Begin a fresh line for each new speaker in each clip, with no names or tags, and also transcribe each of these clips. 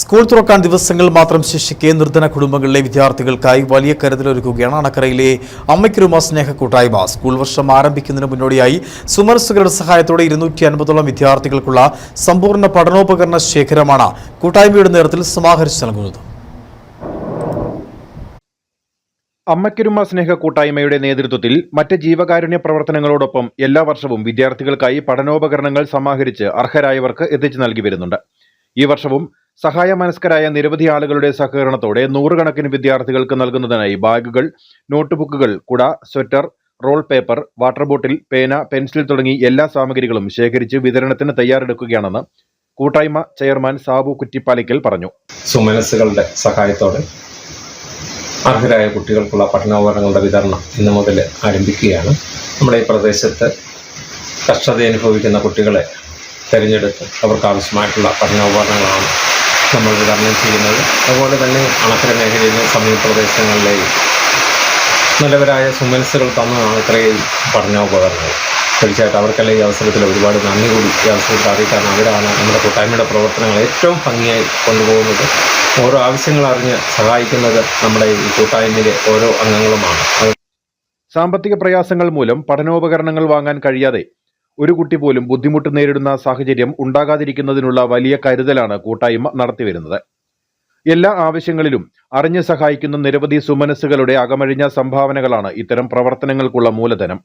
School തുറക്കാൻ ദിവസങ്ങൾ മാത്രം ശേഷിക്കെ നിർധന കുടുംബങ്ങളിലെ വിദ്യാർത്ഥികൾക്കായി വലിയ കരുതലൊരുക്കുകയാണ് അണക്കരയിലെ അമ്മയ്ക്കുരുമ സ്നേഹ കൂട്ടായ്മ സ്കൂൾ വർഷം ആരംഭിക്കുന്നതിന് മുന്നോടിയായി സുമർസുകളുടെ സഹായത്തോടെ ഇരുന്നൂറ്റി അൻപതോളം വിദ്യാർത്ഥികൾക്കുള്ള സമ്പൂർണ പഠനോപകരണ ശേഖരമാണ് കൂട്ടായ്മയുടെ നേതൃത്വത്തിൽ സമാഹരിച്ചു നൽകുന്നത്.
അമ്മയ്ക്കുരുമ സ്നേഹ കൂട്ടായ്മയുടെ നേതൃത്വത്തിൽ മറ്റ് ജീവകാരുണ്യ പ്രവർത്തനങ്ങളോടൊപ്പം എല്ലാ വർഷവും വിദ്യാർത്ഥികൾക്കായി പഠനോപകരണങ്ങൾ സമാഹരിച്ച് അർഹരായവർക്ക് എത്തിച്ചു നൽകി വരുന്നുണ്ട്. ഈ വർഷവും സഹായ മനസ്കരായ നിരവധി ആളുകളുടെ സഹകരണത്തോടെ നൂറുകണക്കിന് വിദ്യാർത്ഥികൾക്ക് നൽകുന്നതിനായി ബാഗുകൾ നോട്ട്ബുക്കുകൾ കുട sweater roll paper water bottle പേന പെൻസിൽ തുടങ്ങി എല്ലാ സാമഗ്രികളും ശേഖരിച്ച് വിതരണത്തിന് തയ്യാറെടുക്കുകയാണെന്ന് കൂട്ടായ്മ ചെയർമാൻ സാബു കുറ്റിപ്പാലിക്കൽ പറഞ്ഞു.
സുമനസ്സുകളുടെ സഹായത്തോടെ അർഹരായ കുട്ടികൾക്കുള്ള പഠനോപകരണങ്ങളുടെ വിതരണം ഇന്ന് മുതൽ ആരംഭിക്കുകയാണ്. നമ്മുടെ ഈ പ്രദേശത്ത് കഷ്ടത അനുഭവിക്കുന്ന കുട്ടികളെ തിരഞ്ഞെടുത്ത് അവർക്ക് ആവശ്യമായിട്ടുള്ള പഠനോപകരണങ്ങളാണ് നമ്മൾ വിതരണം ചെയ്യുന്നത്. അതുപോലെ തന്നെ അണക്കര മേഖലയിലെ സമീപ പ്രദേശങ്ങളിലെയും നല്ലവരായ സുമനസ്സുകൾ തന്നതാണ് ഇത്രയും പഠനോപകരണങ്ങൾ. തീർച്ചയായിട്ടും അവർക്കെല്ലാം ഈ അവസരത്തിൽ ഒരുപാട് നന്ദി കൂടി ഈ അവസരത്തിൽ അറിയിക്കാൻ അവരാണ് നമ്മുടെ കൂട്ടായ്മയുടെ പ്രവർത്തനങ്ങൾ ഏറ്റവും ഭംഗിയായി കൊണ്ടുപോകുന്നത്. ഓരോ ആവശ്യങ്ങൾ അറിഞ്ഞ് സഹായിക്കുന്നത് നമ്മുടെ ഈ കൂട്ടായ്മയിലെ ഓരോ അംഗങ്ങളുമാണ്.
സാമ്പത്തിക പ്രയാസങ്ങൾ മൂലം പഠനോപകരണങ്ങൾ വാങ്ങാൻ കഴിയാതെ ഒരു കുട്ടി പോലും ബുദ്ധിമുട്ട് നേരിടുന്ന സാഹചര്യം ഉണ്ടാകാതിരിക്കുന്നതിനുള്ള വലിയ കരുതലാണ് കൂട്ടായ്മ നടത്തിവരുന്നത് എല്ലാ ആവശ്യങ്ങളിലും അറിഞ്ഞു സഹായിക്കുന്ന നിരവധി സുമനസ്സുകളുടെ അകമഴിഞ്ഞ സംഭാവനകളാണ് ഇത്തരം പ്രവർത്തനങ്ങൾക്കുള്ള മൂലധനം.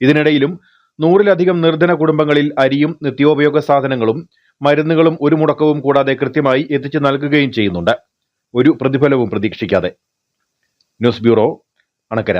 ഇതിനിടയിലും നൂറിലധികം നിർധന കുടുംബങ്ങളിൽ അരിയും നിത്യോപയോഗ സാധനങ്ങളും മരുന്നുകളും ഒരു മുടക്കവും കൂടാതെ കൃത്യമായി എത്തിച്ചു നൽകുകയും ചെയ്യുന്നുണ്ട്. ഒരു പ്രതിഫലവും പ്രതീക്ഷിക്കാതെ. News bureau Anakkara.